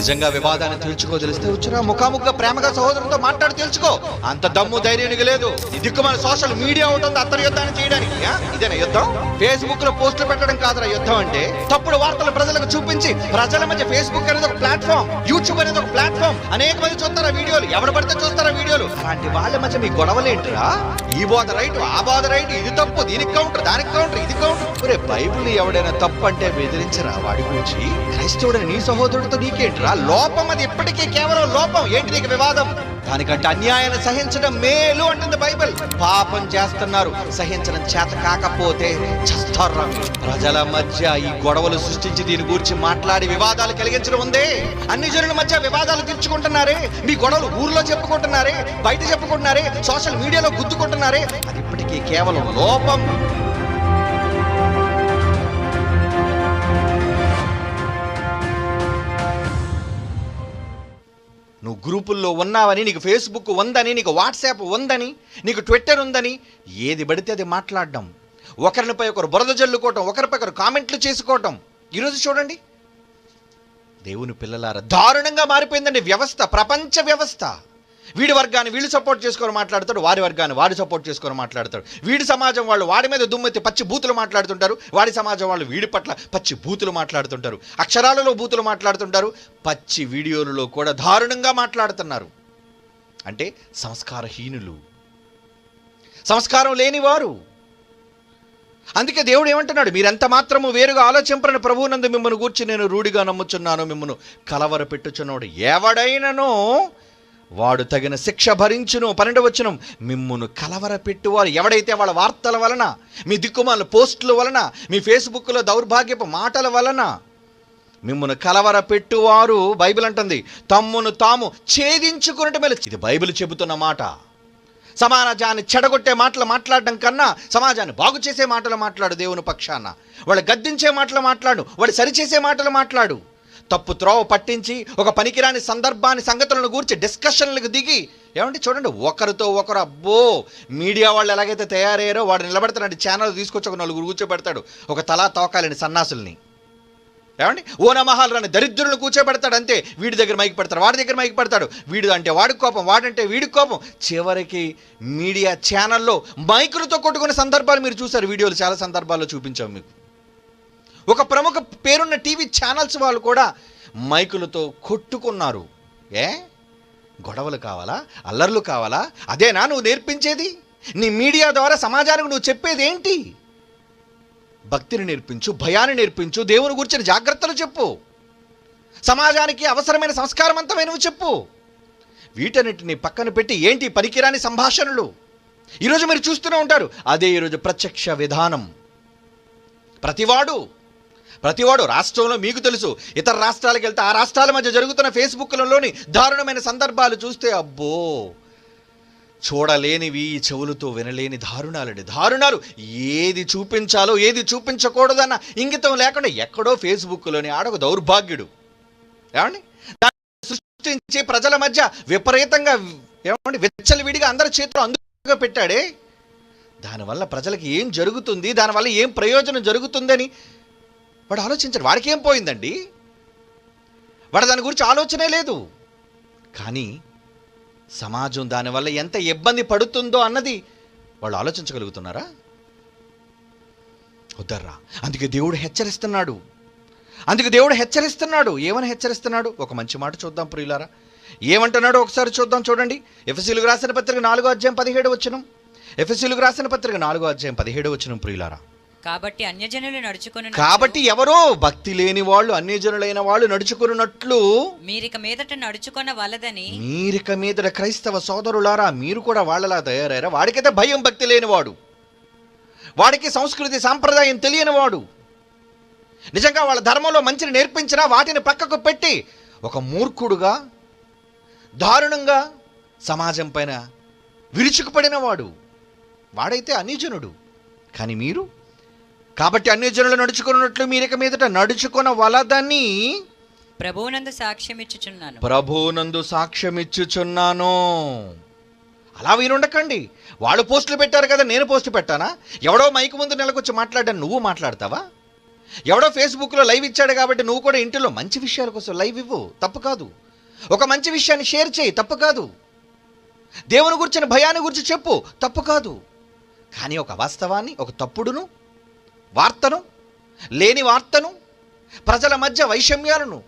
నిజంగా వివాదాన్ని తెలుసుకోదలిస్తే వచ్చినా ముఖాముఖిగా ప్రేమగా సహోదరులతో మాట్లాడి తెలుసుకో. అంత దమ్ము ధైర్యానికి లేదు. దిక్కు మన సోషల్ మీడియా ఉంటుంది అత్తరు యుద్ధాన్ని చేయడానికి. ఇదేనా యుద్ధం? ఫేస్బుక్లో పోస్టులు పెట్టడం కాదురా యుద్ధం అంటే. తప్పుడు వార్తలు ప్రజలకు చూపించి ప్రజల మధ్య ఫేస్బుక్ అనేది ఒక ప్లాట్ఫామ్ యూట్యూబ్ అనేది ఒక ప్లాట్ఫామ్. అనేక మంది చూస్తారా వీడియోలు? ఎవరు పడితే చూస్తారా వీడియోలు? అలాంటి వాళ్ళ మధ్య మీ గొడవలేంటిరా ఈ బోధ రైట్ ఆ బోధ రైట్ ఇది తప్పు దీనికి కౌంటర్ దానికి కౌంటర్ ఇది కౌంటర్ బైబుల్ బైబిల్ ఎవడైనా తప్పు అంటే బెదిరించరా వాడి గురించి? క్రైస్తవుడైన నీ సహోదరుడితో నీకేంట్రా? ఆ లోపం అది ఇప్పటికీ కేవలం లోపం. ఏంటి నీకు వివాదం? దానికంటే అన్యాయాన్ని సహించడం మేలు అంటుంది బైబిల్. పాపం చేస్తున్నారు సహించడం చేత కాకపోతే చస్తారా? ప్రజల మధ్య ఈ గొడవలు సృష్టించి దీని గురించి మాట్లాడి వివాదాలు కలిగించడం ఉందే. అన్ని జనుల మధ్య వివాదాలు తీర్చుకుంటున్నారే మీ గొడవలు ఊర్లో చెప్పుకుంటున్నారే బయట చెప్పుకుంటున్నారే సోషల్ మీడియాలో గుద్దుకుంటున్నారే. అది ఇప్పటికీ కేవలం లోపం. నువ్వు గ్రూపుల్లో ఉన్నావని నీకు ఫేస్బుక్ ఉందని నీకు వాట్సాప్ ఉందని నీకు ట్విట్టర్ ఉందని ఏది పడితే అది మాట్లాడడం. ఒకరినిపై ఒకరు బురద జల్లుకోవటం ఒకరిపై ఒకరు కామెంట్లు చేసుకోవటం. ఈరోజు చూడండి. దేవుని పిల్లలారా దారుణంగా మారిపోయిందండి వ్యవస్థ ప్రపంచ వ్యవస్థ. వీడి వర్గాన్ని వీళ్ళు సపోర్ట్ చేసుకొని మాట్లాడతాడు వారి వర్గాన్ని వాడు సపోర్ట్ చేసుకొని మాట్లాడతాడు. వీడి సమాజం వాళ్ళు వాడి మీద దుమ్మెత్తి పచ్చి బూతులు మాట్లాడుతుంటారు వాడి సమాజం వాళ్ళు వీడి పట్ల పచ్చి బూతులు మాట్లాడుతుంటారు. అక్షరాలలో బూతులు మాట్లాడుతుంటారు పచ్చి వీడియోలలో కూడా దారుణంగా మాట్లాడుతున్నారు. అంటే సంస్కారహీనులు. సంస్కారం లేనివారు. అందుకే దేవుడు ఏమంటున్నాడు మీరెంత మాత్రము వేరుగా ఆలోచింపరని ప్రభువునందు మిమ్మల్ని గూర్చి నేను రూఢిగా నమ్ముచున్నాను మిమ్మల్ని కలవర పెట్టుచున్నాడు ఎవడైనను వాడు తగిన శిక్ష భరించును. పన్నెండవచనం మిమ్మును కలవర పెట్టువారు ఎవడైతే వాళ్ళ వార్తల వలన మీ దిక్కుమాల పోస్టుల వలన మీ ఫేస్బుక్లో దౌర్భాగ్యపు మాటల వలన మిమ్మును కలవర పెట్టువారు బైబిల్ అంటుంది తమ్మును తాము ఛేదించుకున్నట్టు మేలు. ఇది బైబిల్ చెబుతున్న మాట. సమాజాన్ని చెడగొట్టే మాటలు మాట్లాడడం కన్నా సమాజాన్ని బాగు చేసే మాటలు మాట్లాడు దేవుని పక్షాన. వాళ్ళు గద్దించే మాటలు మాట్లాడు వాడు సరిచేసే మాటలు మాట్లాడు. తప్పు త్రోవ పట్టించి ఒక పనికిరాని సందర్భాన్ని సంగతులను గూర్చి డిస్కషన్లకు దిగి ఏమంటే చూడండి ఒకరితో ఒకరు అబ్బో మీడియా వాళ్ళు ఎలాగైతే తయారయ్యారో వాడు నిలబెడతాడు ఛానల్ తీసుకొచ్చి ఒక నలుగురు కూర్చోబెడతాడు ఒక తలా తోకాలని సన్నాసుల్ని. ఏమండి? ఓ నమహాలు రాని దరిద్రులను కూర్చోబెడతాడు అంతే వీడి దగ్గర మైకి పెడతాడు వాడి దగ్గర మైకి పెడతాడు. వీడు అంటే వాడికి కోపం వాడంటే వీడికి కోపం. చివరికి మీడియా ఛానల్లో మైకులతో కొట్టుకునే సందర్భాలు మీరు చూశారు వీడియోలు చాలా సందర్భాల్లో చూపించాం మీకు. ఒక ప్రముఖ పేరున్న టీవీ ఛానల్స్ వాళ్ళు కూడా మైకులతో కొట్టుకున్నారు. ఏ? గొడవలు కావాలా? అల్లర్లు కావాలా? అదేనా నువ్వు నేర్పించేది? నీ మీడియా ద్వారా సమాజానికి నువ్వు చెప్పేది ఏంటి? భక్తిని నేర్పించు భయాన్ని నేర్పించు దేవుని గురించిన జాగ్రత్తలు చెప్పు. సమాజానికి అవసరమైన సంస్కారవంతమైనవి చెప్పు. వీటన్నిటిని పక్కన పెట్టి ఏంటి పనికిరాని సంభాషణలు? ఈరోజు మీరు చూస్తూనే ఉంటారు. అదే ఈరోజు ప్రత్యక్ష విధానం. ప్రతివాడు ప్రతివాడు రాష్ట్రంలో మీకు తెలుసు. ఇతర రాష్ట్రాలకు వెళ్తే ఆ రాష్ట్రాల మధ్య జరుగుతున్న ఫేస్బుక్లలోని దారుణమైన సందర్భాలు చూస్తే అబ్బో! చూడలేనివి చెవులతో వినలేని దారుణాలండి. దారుణాలు ఏది చూపించాలో ఏది చూపించకూడదన్న ఇంగితం లేకుండా ఎక్కడో ఫేస్బుక్లోని ఆడొక దౌర్భాగ్యుడు. ఏమండి? దాన్ని సృష్టించి ప్రజల మధ్య విపరీతంగా ఏమండి? విచ్చలవిడిగా అందరి చేతిలో అందుగా పెట్టాడే? దానివల్ల ప్రజలకి ఏం జరుగుతుంది? దానివల్ల ఏం ప్రయోజనం జరుగుతుందని వాడు ఆలోచించరు వాడికి ఏం పోయిందండి? వాడు దాని గురించి ఆలోచనే లేదు. కానీ సమాజం దానివల్ల ఎంత ఇబ్బంది పడుతుందో అన్నది వాళ్ళు ఆలోచించగలుగుతున్నారా? వద్దర్రా. అందుకే దేవుడు హెచ్చరిస్తున్నాడు. అందుకే దేవుడు హెచ్చరిస్తున్నాడు. ఏమని హెచ్చరిస్తున్నాడు? ఒక మంచి మాట చూద్దాం ప్రియులారా. ఏమంటున్నాడో ఒకసారి చూద్దాం చూడండి. ఎఫ్ఎస్సీలకు రాసిన పత్రిక నాలుగో అధ్యాయం పదిహేడు వచ్చినం ఎఫ్ఎస్సీలకు రాసిన పత్రిక నాలుగో అధ్యాయం పదిహేడు వచ్చినం ప్రియులారా. కాబట్టి అన్యజనులు నడుచుకుని కాబట్టి ఎవరో భక్తి లేని వాళ్ళు అన్యజనులైన వాళ్ళు నడుచుకున్నట్లు మీరిక మీదట నడుచుకొన వలదని మీరిక మీద క్రైస్తవ సోదరులారా మీరు కూడా వాళ్ళలా తయారయ్యారా వాడికైతే భయం భక్తి లేనివాడు. వాడికి సంస్కృతి సాంప్రదాయం తెలియనివాడు. నిజంగా వాళ్ళ ధర్మంలో మంచిని నేర్పించినా వాటిని పక్కకు పెట్టి ఒక మూర్ఖుడుగా దారుణంగా సమాజం పైన విరుచుకుపడినవాడు. వాడైతే అన్యజనుడు. కానీ మీరు? కాబట్టి అన్యజనులు నడుచుకున్నట్లు మీరిక మీదట నడుచుకున్న వలదని ప్రభువునందు సాక్ష్యం ఇచ్చుచున్నాను ప్రభునందు సాక్ష్యమిచ్చుచున్నాను. అలా వినుండకండి వాళ్ళు పోస్టులు పెట్టారు కదా నేను పోస్ట్ పెట్టానా? ఎవడో మైకు ముందు నెలకొచ్చి మాట్లాడాను నువ్వు మాట్లాడతావా? ఎవడో ఫేస్బుక్లో లైవ్ ఇచ్చాడు కాబట్టి నువ్వు కూడా ఇంటిలో మంచి విషయాల కోసం లైవ్ ఇవ్వు తప్పు కాదు. ఒక మంచి విషయాన్ని షేర్ చేయి తప్పు కాదు. దేవుని గురించిన భయాన్ని గురించి చెప్పు తప్పు కాదు. కానీ ఒక వాస్తవాన్ని ఒక తప్పుడును వార్తను లేని వార్తను ప్రజల మధ్య వైషమ్యాలను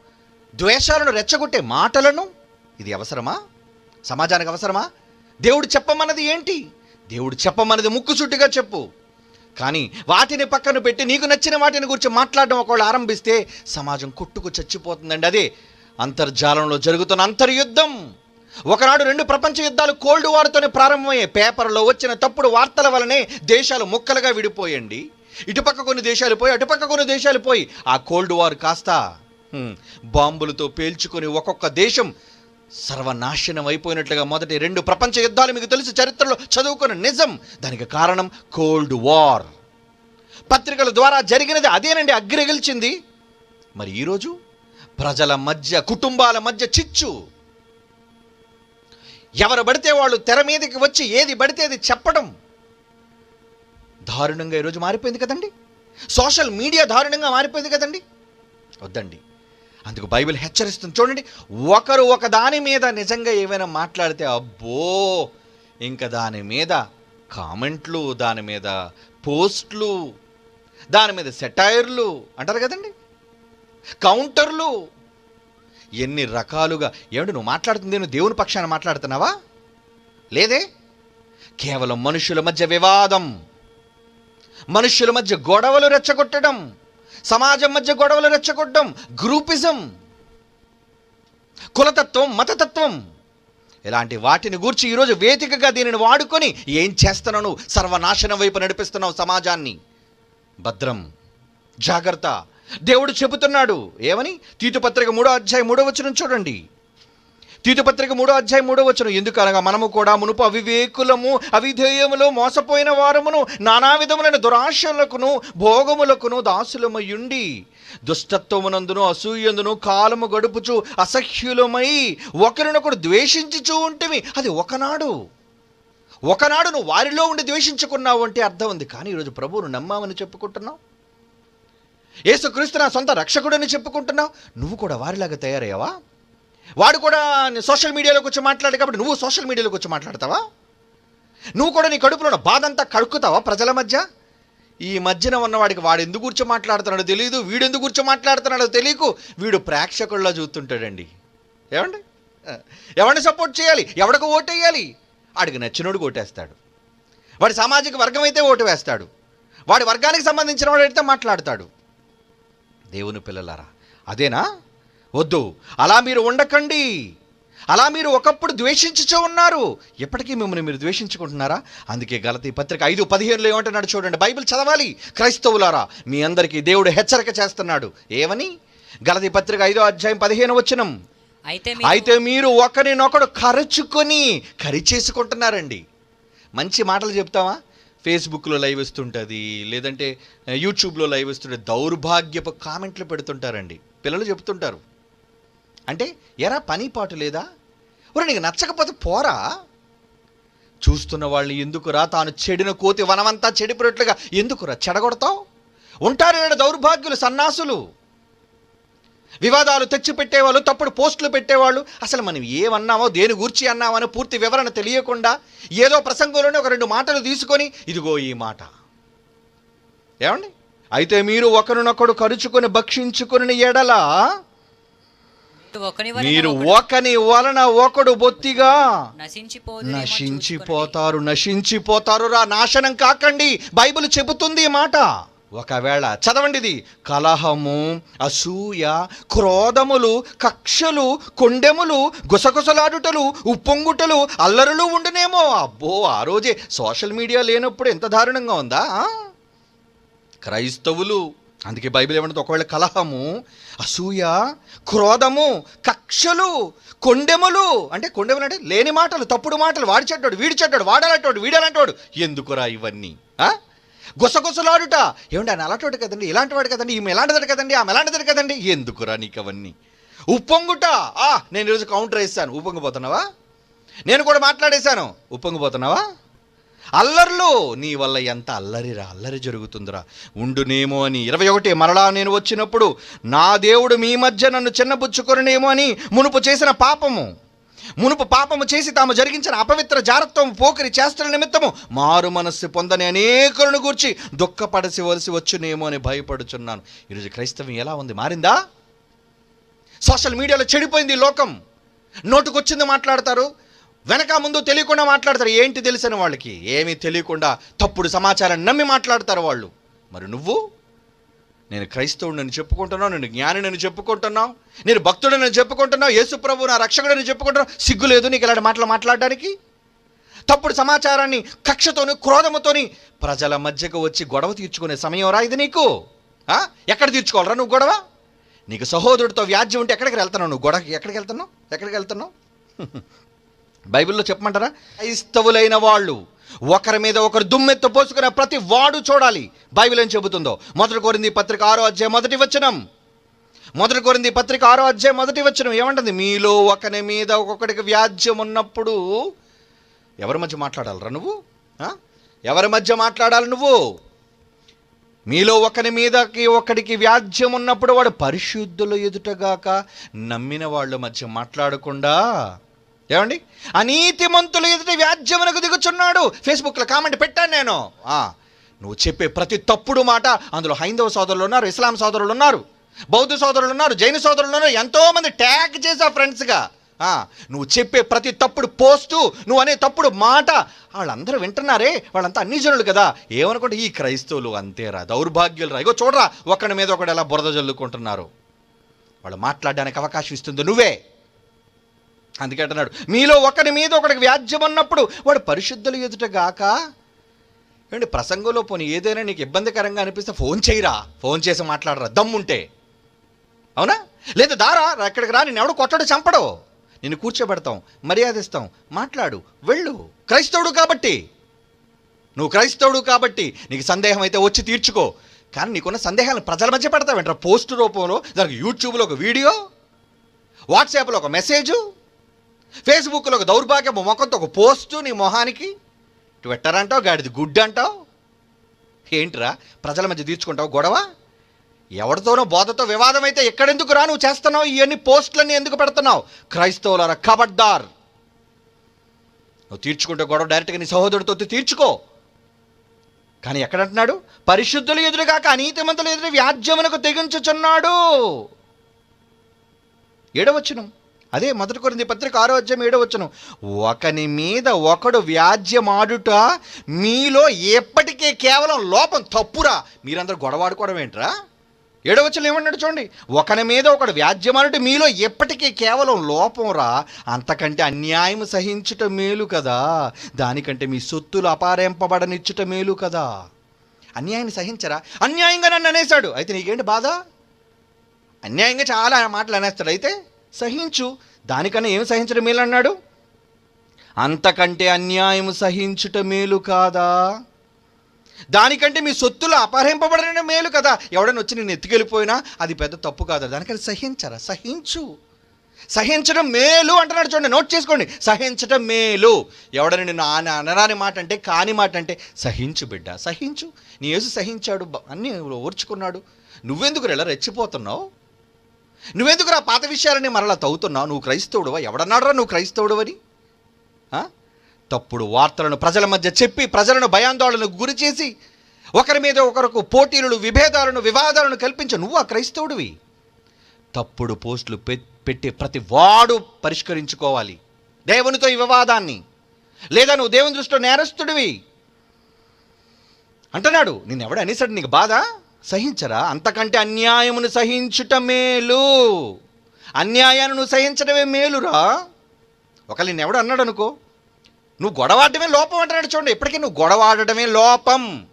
ద్వేషాలను రెచ్చగొట్టే మాటలను ఇది అవసరమా? సమాజానికి అవసరమా? దేవుడు చెప్పమన్నది ఏంటి? దేవుడు చెప్పమన్నది ముక్కుచుట్టుగా చెప్పు. కానీ వాటిని పక్కన పెట్టి నీకు నచ్చిన వాటిని గురించి మాట్లాడడం ఒకవేళ ఆరంభిస్తే సమాజం కొట్టుకు చచ్చిపోతుందండి అదే. అంతర్జాలంలో జరుగుతున్న అంతర్యుద్ధం. ఒకనాడు రెండు ప్రపంచ యుద్ధాలు కోల్డ్ వార్తోనే ప్రారంభమయ్యే పేపర్లో వచ్చిన తప్పుడు వార్తల వలనే దేశాలు ముక్కలుగా విడిపోయండి. ఇటుపక్క కొన్ని దేశాలు పోయి అటుపక్క కొన్ని దేశాలు పోయి. ఆ కోల్డ్ వార్ కాస్త బాంబులతో పేల్చుకొని ఒక్కొక్క దేశం సర్వనాశనం అయిపోయినట్లుగా మొదటి రెండు ప్రపంచ యుద్ధాలు మీకు తెలుసు చరిత్రలో చదువుకున్న నిజం. దానికి కారణం కోల్డ్ వార్ పత్రికల ద్వారా జరిగినది అదేనండి అగ్రగిల్చింది మరి ఈరోజు ప్రజల మధ్య కుటుంబాల మధ్య చిచ్చు. ఎవరు పడితే వాళ్ళు తెర మీదకి వచ్చి ఏది పడితే అది చెప్పడం. దారుణంగా ఈరోజు మారిపోయింది కదండి? సోషల్ మీడియా దారుణంగా మారిపోయింది కదండి? వద్దండి. అందుకు బైబిల్ హెచ్చరిస్తుంది. చూడండి ఒకరు ఒక దాని మీద నిజంగా ఏమైనా మాట్లాడితే అబ్బో ఇంకా దాని మీద కామెంట్లు దాని మీద పోస్ట్లు దాని మీద సెటైర్లు అంటారు కదండి? కౌంటర్లు. ఎన్ని రకాలుగా ఏమిటి నువ్వు మాట్లాడుతుంది నువ్వు దేవుని పక్షాన మాట్లాడుతున్నావా? లేదే? కేవలం మనుషుల మధ్య వివాదం. మనుషుల మధ్య గొడవలు రెచ్చగొట్టడం సమాజం మధ్య గొడవలు రెచ్చగొట్టడం గ్రూపిజం కులతత్వం మతతత్వం. ఇలాంటి వాటిని గూర్చి ఈరోజు వేదికగా దీనిని వాడుకొని ఏం చేస్తున్నావు నువ్వు సర్వనాశనం వైపు నడిపిస్తున్నావు సమాజాన్ని. భద్రం జాగ్రత్త. దేవుడు చెబుతున్నాడు. ఏమని? తీతుపత్రిక మూడో అధ్యాయం మూడో వచ్చిన చూడండి. తీతుపత్రిక మూడో అధ్యాయం మూడో వచ్చను ఎందుకనగా మనము కూడా మునుపు అవివేకులము అవిధేయములు మోసపోయిన వారమును నానా విధములైన దురాశలకును భోగములకును దాసులమయుండి దుష్టత్వమునందును అసూయందును కాలము గడుపుచు అసహ్యులమై ఒకరినొకడు ద్వేషించుచూ ఉంటివి అది ఒకనాడు. ఒకనాడు నువ్వు వారిలో ఉండి ద్వేషించుకున్నావు అంటే అర్థం ఉంది. కానీ ఈరోజు ప్రభువును నమ్మామని చెప్పుకుంటున్నావు? యేసుక్రీస్తు నా సొంత రక్షకుడని చెప్పుకుంటున్నావు? నువ్వు కూడా వారిలాగా తయారయ్యావా? వాడు కూడా సోషల్ మీడియాలోకి వచ్చి మాట్లాడు కాబట్టి నువ్వు సోషల్ మీడియాలోకి వచ్చి మాట్లాడతావా? నువ్వు కూడా నీ కడుపులో బాధంతా బాధ అంతా కడుక్కుతావా ప్రజల మధ్య? ఈ మధ్యన ఉన్నవాడికి వాడు ఎందుకు కూర్చో మాట్లాడుతున్నాడో తెలియదు వీడు ఎందుకు కూర్చో మాట్లాడుతున్నాడో తెలియకు వీడు ప్రేక్షకుల్లో చూస్తుంటాడండి. ఏమండి? ఎవరిని సపోర్ట్ చేయాలి? ఎవడికి ఓటు వేయాలి వాడికి నచ్చినోడు ఓటేస్తాడు. వాడి సామాజిక వర్గం అయితే ఓటు వేస్తాడు. వాడి వర్గానికి సంబంధించిన వాడైతే మాట్లాడతాడు. దేవుని పిల్లలారా అదేనా? వద్దు. అలా మీరు ఉండకండి. అలా మీరు ఒకప్పుడు ద్వేషించుచూ ఉన్నారు. ఎప్పటికీ మిమ్మల్ని మీరు ద్వేషించుకుంటున్నారా? అందుకే గలతీ పత్రిక ఐదు పదిహేనులో ఏమంటున్నాడు చూడండి. బైబిల్ చదవాలి. క్రైస్తవులారా మీ అందరికీ దేవుడు హెచ్చరిక చేస్తున్నాడు. ఏమని? గలతీ పత్రిక ఐదో అధ్యాయం పదిహేను వచనం. అయితే మీరు అయితే మీరు ఒకరినొకడు కరుచుకొని కరిచేసుకుంటున్నారండి. మంచి మాటలు చెప్తావా? ఫేస్బుక్లో లైవ్ ఇస్తుంటుంది లేదంటే యూట్యూబ్లో లైవ్ ఇస్తుంటే దౌర్భాగ్యపు కామెంట్లు పెడుతుంటారండి. పిల్లలు చెప్తుంటారు. అంటే ఎరా పని పాటు లేదా? ఒరే నీకు నచ్చకపోతే పోరా? చూస్తున్న వాళ్ళని ఎందుకురా తాను చెడిన కోతి వనమంతా చెడిపోయినట్లుగా ఎందుకురా చెడగొడతావు? ఉంటారు ఏడు దౌర్భాగ్యులు సన్నాసులు. వివాదాలు తెచ్చిపెట్టేవాళ్ళు తప్పుడు పోస్టులు పెట్టేవాళ్ళు. అసలు మనం ఏమన్నామో దేని గురించి అన్నామని పూర్తి వివరణ తెలియకుండా ఏదో ప్రసంగంలోనే ఒక రెండు మాటలు తీసుకొని ఇదిగో ఈ మాట. ఏమండి? అయితే మీరు ఒకరినొకడు కరుచుకొని భక్షించుకుని ఎడలా? మీరు ఒకని వలన ఒకడు బొత్తిగా. నశించిపోతారు నశించిపోతారు రా నాశనం కాకండి బైబిల్ చెబుతుంది మాట ఒకవేళ చదవండి ఇది కలహము అసూయ క్రోధములు కక్షలు కొండెములు గుసగుసలాడుటలు ఉప్పొంగుటలు అల్లరులు ఉండునేమో అబ్బో ఆ రోజే సోషల్ మీడియా లేనప్పుడు ఎంత దారుణంగా ఉందా? క్రైస్తవులు అందుకే బైబిల్ ఏమంటుంది? ఒకవేళ కలహము అసూయ క్రోధము కక్షలు కొండెములు అంటే కొండెములు అంటే లేని మాటలు తప్పుడు మాటలు వాడి చెడ్డాడు వీడి చెడ్డాడు వాడాలంటాడు వీడాలంటాడు ఎందుకురా ఇవన్నీ? గుసగుసలాడుట. ఏమంటే ఆయన అలాంటి కదండి ఇలాంటి వాడు కదండి ఈమె ఎలాంటిది కదండి ఆమె ఎలాంటిది కదండి ఎందుకురా నీకు అవన్నీ ఉప్పొంగుట. ఆ నేను ఈరోజు కౌంటర్ వేస్తాను ఉప్పొంగిపోతున్నావా? నేను కూడా మాట్లాడేశాను. ఉప్పొంగిపోతున్నావా? అల్లర్లు. నీ వల్ల ఎంత అల్లరిరా అల్లరి జరుగుతుందిరా. ఉండునేమో అని. ఇరవై ఒకటి మరలా నేను వచ్చినప్పుడు నా దేవుడు మీ మధ్య నన్ను చిన్నబుచ్చుకొననేమో అని మునుపు చేసిన పాపము. మునుపు పాపము చేసి తాము జరిగించిన అపవిత్ర జారత్వం పోకరి చేష్టల నిమిత్తము మారు మనస్సు పొందని అనేకులను గూర్చి దుఃఖపడసివలసి వచ్చునేమో అని భయపడుచున్నాను. ఈరోజు క్రైస్తవం ఎలా ఉంది? మారిందా? సోషల్ మీడియాలో చెడిపోయింది లోకం. నోటుకొచ్చింది మాట్లాడతారు. వెనక ముందు తెలియకుండా మాట్లాడతారు. ఏంటి తెలిసిన వాళ్ళకి? ఏమీ తెలియకుండా తప్పుడు సమాచారాన్ని నమ్మి మాట్లాడతారు వాళ్ళు. మరి నువ్వు? నేను క్రైస్తవుడిని చెప్పుకుంటున్నావు నేను జ్ఞానిని చెప్పుకుంటున్నావు నేను భక్తుడిని చెప్పుకుంటున్నావు యేసుప్రభు నా రక్షకుడని చెప్పుకుంటున్నావు. సిగ్గు లేదు నీకు ఇలాంటి మాటలు మాట్లాడడానికి? తప్పుడు సమాచారాన్ని కక్షతోని క్రోధముతోని ప్రజల మధ్యకు వచ్చి గొడవ తీర్చుకునే సమయం రా ఇది నీకు. ఎక్కడ తీర్చుకోవాలరా నువ్వు గొడవ? నీకు సహోదరుడితో వ్యాజ్యం ఉంటే ఎక్కడికి వెళ్తున్నావు నువ్వు? గొడవకి ఎక్కడికి వెళ్తున్నావు? ఎక్కడికి వెళ్తున్నావు? బైబిల్లో చెప్పమంటారా? క్రైస్తవులైన వాళ్ళు ఒకరి మీద ఒకరు దుమ్మెత్త పోసుకునే ప్రతి వాడు చూడాలి. బైబిల్ ఏం చెబుతుందో? మొదటి కోరింది పత్రిక ఆరో అధ్యాయం మొదటి వచనం. మొదటి కోరింది పత్రిక ఆరో అధ్యాయం మొదటి వచనం ఏమంటుంది? మీలో ఒకరి మీద ఒక్కొక్కడికి వ్యాజ్యం ఉన్నప్పుడు ఎవరి మధ్య మాట్లాడాలరా నువ్వు? ఎవరి మధ్య మాట్లాడాలి నువ్వు? మీలో ఒకరి మీదకి ఒకడికి వ్యాజ్యం ఉన్నప్పుడు వాడు పరిశుద్ధులు ఎదుటగాక నమ్మిన వాళ్ళ మధ్య మాట్లాడకుండా ఏమండి? అనీతిమంతులు ఎదుటి వ్యాజ్యమునకు దిగుచున్నాడు. ఫేస్బుక్లో కామెంట్ పెట్టాను నేను. నువ్వు చెప్పే ప్రతి తప్పుడు మాట అందులో హైందవ సోదరులు ఉన్నారు ఇస్లాం సోదరులు ఉన్నారు బౌద్ధ సోదరులు ఉన్నారు జైన సోదరులు ఉన్నారు ఎంతోమంది ట్యాగ్ చేసా ఫ్రెండ్స్గా. నువ్వు చెప్పే ప్రతి తప్పుడు పోస్టు నువ్వు అనే తప్పుడు మాట వాళ్ళందరూ వింటున్నారే వాళ్ళంతా అన్ని జనులు కదా. ఏమనుకుంటే ఈ క్రైస్తవులు అంతేరా దౌర్భాగ్యులు రా. ఇగో చూడరా ఒకరి మీద ఒకడు ఎలా బురద జల్లుకుంటున్నారు. వాళ్ళు మాట్లాడడానికి అవకాశం ఇస్తుంది నువ్వే. అందుకే అంటున్నాడు మీలో ఒకరి మీద ఒకడికి వ్యాజ్యం ఉన్నప్పుడు వాడు పరిశుద్ధులు ఎదుట గాక? ఏమండి ప్రసంగంలో పోనీ ఏదైనా నీకు ఇబ్బందికరంగా అనిపిస్తే ఫోన్ చేయరా? ఫోన్ చేసి మాట్లాడరా? దమ్ముంటే. అవునా? లేదా దారా? ఎక్కడికి రా? నేను ఎవడు కొట్టడు చంపడు. నిన్ను కూర్చోబెడతాం మర్యాద ఇస్తాం. మాట్లాడు వెళ్ళు. క్రైస్తవుడు కాబట్టి. నువ్వు క్రైస్తవుడు కాబట్టి నీకు సందేహం అయితే వచ్చి తీర్చుకో. కానీ నీకున్న సందేహాలను ప్రజల మధ్య పెడతావేంట్రా? పోస్ట్ రూపంలో దానికి యూట్యూబ్లో ఒక వీడియో వాట్సాప్లో ఒక మెసేజు. ఫేస్బుక్లో ఒక దౌర్భాగ్య ముఖంతో ఒక పోస్టు నీ మొహానికి. ట్విట్టర్ అంటావు గాడిది గుడ్ అంటావు. ఏంట్రా ప్రజల మధ్య తీర్చుకుంటావు గొడవ? ఎవరితోనో బోధతో వివాదం అయితే ఎక్కడెందుకు రా నువ్వు చేస్తున్నావు? ఇవన్నీ పోస్టులన్నీ ఎందుకు పెడుతున్నావు? క్రైస్తవుల కబడ్దార్ నువ్వు తీర్చుకుంటే గొడవ డైరెక్ట్గా నీ సహోదరుడితో తీర్చుకో. కానీ ఎక్కడంటున్నాడు? పరిశుద్ధులు ఎదురుగాక అనీతిమంతులు ఎదురు వ్యాజ్యమునకు తెగించుచున్నాడు. ఏడవచ్చును అదే మొదటి కొరింది పత్రిక ఆరో అధ్యాయం ఏడవచ్చును ఒకని మీద ఒకడు వ్యాజ్యమాడుట మీలో ఎప్పటికే కేవలం లోపం తప్పురా. మీరందరూ గొడవాడుకోవడం ఏంట్రా? ఏడవచ్చులు ఏమన్నాడు చూడండి. ఒకని మీద ఒకడు వ్యాజ్యమాడుట మీలో ఎప్పటికీ కేవలం లోపం రా అంతకంటే అన్యాయం సహించుట మేలు కదా. దానికంటే మీ సొత్తులు అపారింపబడనిచ్చుట మేలు కదా. అన్యాయాన్ని సహించరా? అన్యాయంగా నన్ను అనేశాడు. అయితే నీకేంటి బాధ? అన్యాయంగా చాలా మాటలు అనేస్తాడు. అయితే సహించు. దానికన్నా ఏమి సహించడం మేలు అన్నాడు అంతకంటే అన్యాయం సహించుట మేలు కాదా? దానికంటే మీ సొత్తులు అపహరింపబడిన మేలు కదా? ఎవడైనా వచ్చి నేను ఎత్తుకెళ్ళిపోయినా అది పెద్ద తప్పు కాదా. దానికని సహించరా? సహించు. సహించడం మేలు అంటున్నాడు చూడండి నోట్ చేసుకోండి. సహించడం మేలు. ఎవడని నిన్ను అనరాని మాట అంటే కాని మాట అంటే సహించు బిడ్డ సహించు. నీ యేసు సహించాడు అన్నీ ఓర్చుకున్నాడు. నువ్వెందుకు ఇలా రెచ్చిపోతున్నావు? నువ్వెందుకు రా పాత విషయాలని మరలా తవ్వుతున్నావు? నువ్వు క్రైస్తవుడువా? ఎవడన్నాడురా నువ్వు క్రైస్తవుడు అని తప్పుడు వార్తలను ప్రజల మధ్య చెప్పి ప్రజలను భయాందోళనకు గురి చేసి ఒకరి మీద ఒకరికి పోటీలను విభేదాలను వివాదాలను కల్పించ నువ్వు ఆ క్రైస్తవుడివి. తప్పుడు పోస్టులు పె- పెట్టే ప్రతి వాడు పరిష్కరించుకోవాలి. దేవునితో ఈ వివాదాన్ని. లేదా నువ్వు దేవుని దృష్టిలో నేరస్తుడివి. అంటున్నాడు నిన్నెవడ అనేసాడు నీకు బాధ? సహించరా? అంతకంటే అన్యాయమును సహించుట మేలు. అన్యాయాన్ని నువ్వు సహించడమే మేలురా. ఒకళ్ళు నేను ఎవడు అన్నాడు అనుకో నువ్వు గొడవాడటమే లోపం అంటున్నాడు చూడండి. ఇప్పటికీ నువ్వు గొడవాడటమే లోపం.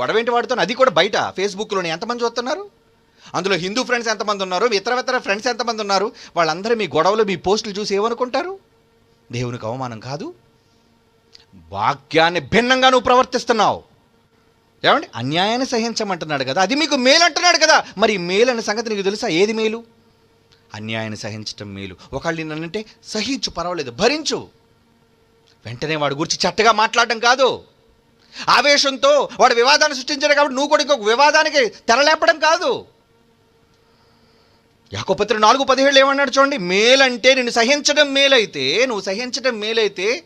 గొడవ ఏంటి వాడుతాను? అది కూడా బయట ఫేస్బుక్లోనే. ఎంతమంది చూస్తున్నారు? అందులో హిందూ ఫ్రెండ్స్ ఎంతమంది ఉన్నారు? ఇతర ఇతర ఫ్రెండ్స్ ఎంతమంది ఉన్నారు? వాళ్ళందరూ మీ గొడవలు మీ పోస్టులు చూసి ఏమనుకుంటారు? దేవునికి అవమానం కాదు. వాక్యాన్ని భిన్నంగా నువ్వు ప్రవర్తిస్తున్నావు. ఏమండి? అన్యాయాన్ని సహించమంటున్నాడు కదా. అది మీకు మేలు అంటున్నాడు కదా. మరి మేలు అనే సంగతి నీకు తెలుసా? ఏది మేలు? అన్యాయాన్ని సహించటం మేలు. ఒకళ్ళు నన్నంటే సహించు పర్వాలేదు భరించు. వెంటనే వాడి గురించి చెట్టగా మాట్లాడడం కాదు. ఆవేశంతో వాడు వివాదాన్ని సృష్టించాడు కాబట్టి నువ్వు కూడా ఇంకొక వివాదానికి తెరలేపడం కాదు. యాకోపత్రి నాలుగు పదిహేళ్ళు ఏమన్నాడు చూడండి? మేలంటే నిన్ను సహించడం మేలైతే నువ్వు సహించడం మేలైతే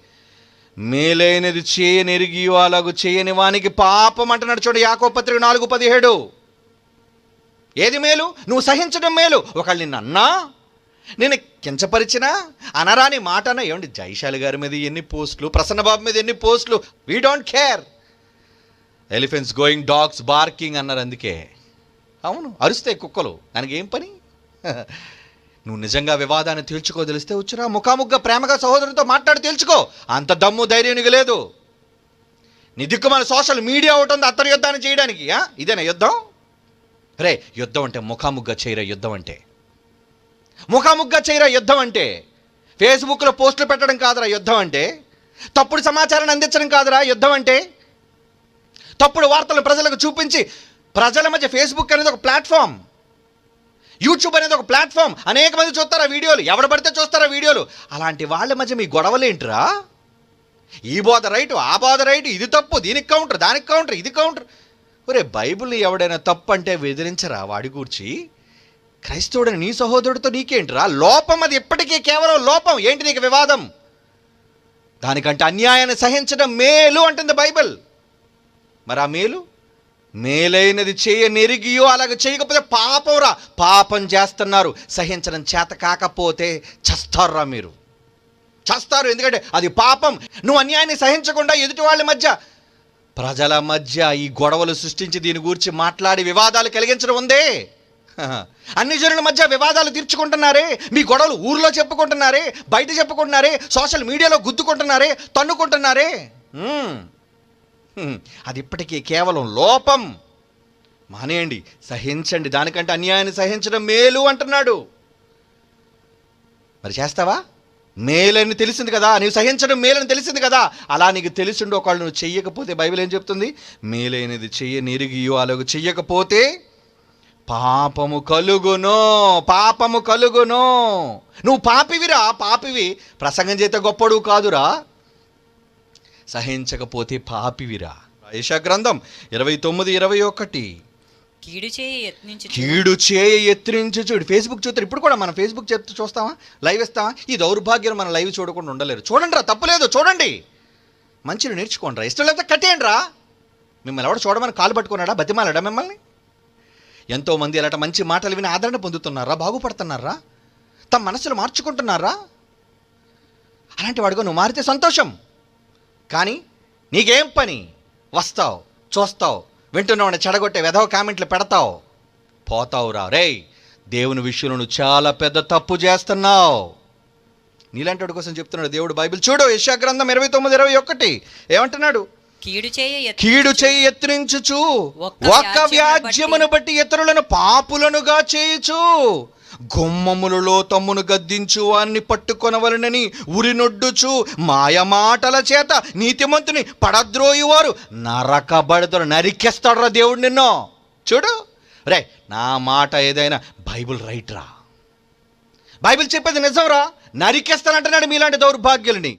మేలైనది చేయనెరిగి అలాగు చేయని వానికి పాపం అంటున్నాడు చూడు యాకోపత్రిక నాలుగు పదిహేడు. ఏది మేలు? నువ్వు సహించడం మేలు. ఒకళ్ళు నిన్ను అన్నా నేను కించపరిచినా అనరాని మాట అన్న ఏమండి జైశాలి గారి మీద ఎన్ని పోస్టులు ప్రసన్నబాబు మీద ఎన్ని పోస్టులు? We don't care elephants going dogs barking అన్నారు అందుకే. అవును అరుస్తాయి కుక్కలు. దానికి ఏం పని? నువ్వు నిజంగా వివాదాన్ని తేల్చుకోదలిస్తే వచ్చినా ముఖాముఖిగా ప్రేమగా సహోదరునితో మాట్లాడి తేల్చుకో అంత దమ్ము ధైర్యం నీకు లేదు. నీ దిక్కు మన సోషల్ మీడియా ఉంటుంది ఉంది అత్తరు యుద్ధాన్ని చేయడానికి ఇదేనా యుద్ధం? రే యుద్ధం అంటే ముఖాముఖిగా చేయరా యుద్ధం అంటే? ముఖాముఖిగా చేయరా యుద్ధం అంటే? ఫేస్బుక్లో పోస్టులు పెట్టడం కాదురా యుద్ధం అంటే? తప్పుడు సమాచారాన్ని అందించడం కాదురా యుద్ధం అంటే? తప్పుడు వార్తలు ప్రజలకు చూపించి ప్రజల మధ్య ఫేస్బుక్ అనేది ఒక ప్లాట్ఫామ్. యూట్యూబ్ అనేది ఒక ప్లాట్ఫామ్. అనేక మంది చూస్తారా వీడియోలు? ఎవడు పడితే చూస్తారా వీడియోలు? అలాంటి వాళ్ళ మధ్య మీ గొడవలేంటిరా ఈ బోధ రైటు ఆ బోధ రైటు ఇది తప్పు దీనికి కౌంటర్ దానికి కౌంటర్ ఇది కౌంటర్. ఒరే బైబిల్ని ఎవడైనా తప్పు అంటే బెదిరించరా వాడి గూర్చి? క్రైస్తవుడని నీ సహోదరుడితో నీకేంటిరా? లోపం అది ఇప్పటికీ కేవలం లోపం. ఏంటి నీకు వివాదం? దానికంటే అన్యాయాన్ని సహించడం మేలు అంటుంది బైబిల్. మరి ఆ మేలు? మేలైనది చేయ నెరిగియో అలాగ చేయకపోతే పాపంరా. పాపం చేస్తున్నారు. సహించడం చేత కాకపోతే చస్తారురా మీరు. చస్తారు. ఎందుకంటే అది పాపం. నువ్వు అన్యాయాన్ని సహించకుండా ఎదుటి వాళ్ళ మధ్య ప్రజల మధ్య ఈ గొడవలు సృష్టించి దీని గురించి మాట్లాడి వివాదాలు కలిగించడం ఉందే. అన్ని జనుల మధ్య వివాదాలు తీర్చుకుంటున్నారే. మీ గొడవలు ఊర్లో చెప్పుకుంటున్నారే బయట చెప్పుకుంటున్నారే సోషల్ మీడియాలో గుద్దుకుంటున్నారే తన్నుకుంటున్నారే. అది ఇప్పటికీ కేవలం లోపం. మానేయండి సహించండి. దానికంటే అన్యాయాన్ని సహించడం మేలు అంటున్నాడు. మరి చేస్తావా? మేలని తెలిసింది కదా నీవు సహించడం మేలని తెలిసింది కదా. అలా నీకు తెలిసిండు ఒకళ్ళు నువ్వు చెయ్యకపోతే బైబిల్ ఏం చెప్తుంది? మేలైనది చెయ్య నిరిగియో అలాగ చెయ్యకపోతే పాపము కలుగును పాపము కలుగును. నువ్వు పాపివిరా పాపివి. ప్రసంగం చేత గొప్పడు కాదురా. సహించకపోతే పాపివిరా. యశ గ్రంథం ఇరవై తొమ్మిది ఇరవై ఒకటి కీడు చేయి యత్నించి కీడు చేయ చూడు. ఫేస్బుక్ చూస్తారు. ఇప్పుడు కూడా మనం ఫేస్బుక్ చెప్తూ చూస్తామా లైవ్ ఇస్తామా ఈ దౌర్భాగ్యం మన లైవ్ చూడకుండా ఉండలేరు. చూడండి రా తప్పులేదు. చూడండి. మంచిని నేర్చుకోండి రా ఇష్టం లేదా కట్టేయండి రా మిమ్మల్ని ఎవడు చూడమని కాలు పట్టుకున్నాడా? బతిమాలడా మిమ్మల్ని? ఎంతోమంది ఇలాంటి మంచి మాటలు విని ఆదరణ పొందుతున్నారా? బాగుపడుతున్నారా? తమ మనసులు మార్చుకుంటున్నారా? అలాంటి వాడుకో నువ్వు మారితే సంతోషం. కానీ నీకేం పని? వస్తావు చూస్తావు వింటున్నావు చెడగొట్టే వెధవ కామెంట్లు పెడతావు. పోతావు రా దేవుని విషయంలో నువ్వు చాలా పెద్ద తప్పు చేస్తున్నావు. నీలాంటి కోసం చెప్తున్నాడు దేవుడు బైబిల్. చూడు యశా గ్రంథం ఇరవై తొమ్మిది ఇరవై ఒకటి. ఏమంటున్నాడు? కీడు చేయ కీడు చేయి ఎత్తిరించుచు ఒక్క వ్యాజ్యమును బట్టి ఇతరులను పాపులనుగా చేయుచు. గుమ్మములలో తమ్మును గద్దించు వారిని పట్టుకొనవలనని ఉరినొడ్డుచు మాయమాటల చేత నీతిమంతుని పడద్రోయువారు నరకబడతారు నరికేస్తాడురా దేవుడు నిన్ను. చూడు. రే నా మాట ఏదైనా బైబిల్ రైట్ రా బైబిల్ చెప్పేది నిజంరా? నరికేస్తానంటున్నాడు మీలాంటి దౌర్భాగ్యులని.